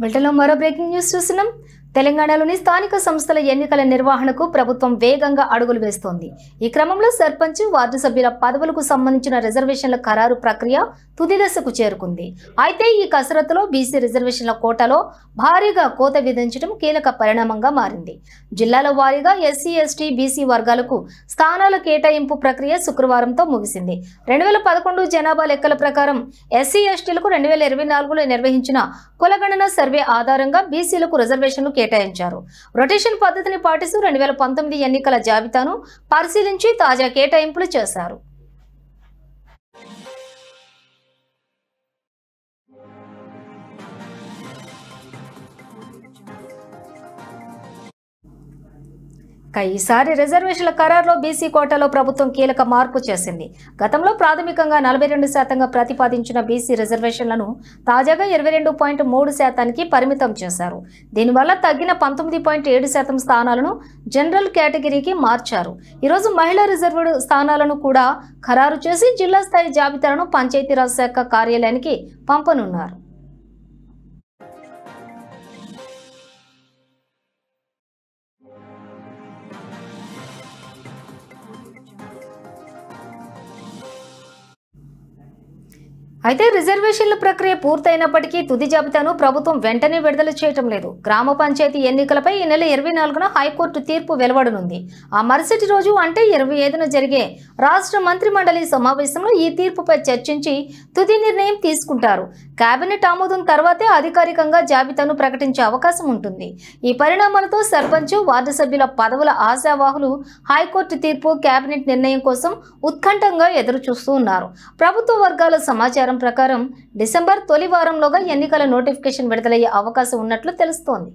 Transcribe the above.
బులెటిన్లో మరో breaking news చూస్తున్నాం. తెలంగాణలోని స్థానిక సంస్థల ఎన్నికల నిర్వహణకు ప్రభుత్వం వేగంగా అడుగులు వేస్తోంది. ఈ క్రమంలో సర్పంచ్ వార్డు సభ్యుల పదవులకు సంబంధించిన రిజర్వేషన్ల ఖరారు ప్రక్రియ తుది దశకు చేరుకుంది. అయితే ఈ కసరత్తులో బీసీ రిజర్వేషన్ల కోటాలో భారీగా కోత విధించడం కీలక పరిణామంగా మారింది. జిల్లాల వారీగా ఎస్సీ ఎస్టీ బీసీ వర్గాలకు స్థానాల కేటాయింపు ప్రక్రియ శుక్రవారంతో ముగిసింది. రెండు వేల పదకొండు జనాభా లెక్కల ప్రకారం ఎస్సీ ఎస్టీలకు రెండు వేల ఇరవై నాలుగులో నిర్వహించిన కులగణన సర్వే ఆధారంగా బీసీలకు రిజర్వేషన్లు కేటాయించారు. రొటేషన్ పద్ధతిని పాటిస్తూ రెండు వేల పంతొమ్మిది ఎన్నికల జాబితాను పరిశీలించి తాజా కేటాయింపులు చేశారు. ఈసారి రిజర్వేషన్ల ఖరారులో బీసీ కోటాలో ప్రభుత్వం కీలక మార్పు చేసింది. గతంలో ప్రాథమికంగా నలభై రెండు శాతంగా ప్రతిపాదించిన బీసీ రిజర్వేషన్లను తాజాగా ఇరవై రెండు పాయింట్ మూడు శాతానికి పరిమితం చేశారు. దీనివల్ల తగ్గిన పంతొమ్మిది పాయింట్ ఏడు శాతం స్థానాలను జనరల్ కేటగిరీకి మార్చారు. ఈరోజు మహిళా రిజర్వ్డ్ స్థానాలను కూడా ఖరారు చేసి జిల్లా స్థాయి జాబితాలను పంచాయతీరాజ్ శాఖ కార్యాలయానికి పంపనున్నారు. అయితే రిజర్వేషన్ల ప్రక్రియ పూర్తయినప్పటికీ తుది జాబితాను ప్రభుత్వం వెంటనే విడుదల చేయటం లేదు. గ్రామ పంచాయతీ ఎన్నికలపై ఈ నెల ఇరవై నాలుగున హైకోర్టు తీర్పు వెలువడనుంది. ఆ మరుసటి రోజు అంటే ఇరవై ఐదున జరిగే రాష్ట్ర మంత్రి మండలి సమావేశంలో ఈ తీర్పుపై చర్చించి తుది నిర్ణయం తీసుకుంటారు. కేబినెట్ ఆమోదం తర్వాతే అధికారికంగా జాబితాను ప్రకటించే అవకాశం ఉంటుంది. ఈ పరిణామాలతో సర్పంచ్ వార్డు సభ్యుల పదవుల ఆశావాహులు హైకోర్టు తీర్పు కేబినెట్ నిర్ణయం కోసం ఉత్కంఠంగా ఎదురు చూస్తూ ఉన్నారు. ప్రభుత్వ వర్గాల సమాచారం ప్రకారం డిసెంబర్ తొలి వారంలోగా ఎన్నికల నోటిఫికేషన్ విడుదలయ్యే అవకాశం ఉన్నట్లు తెలుస్తోంది.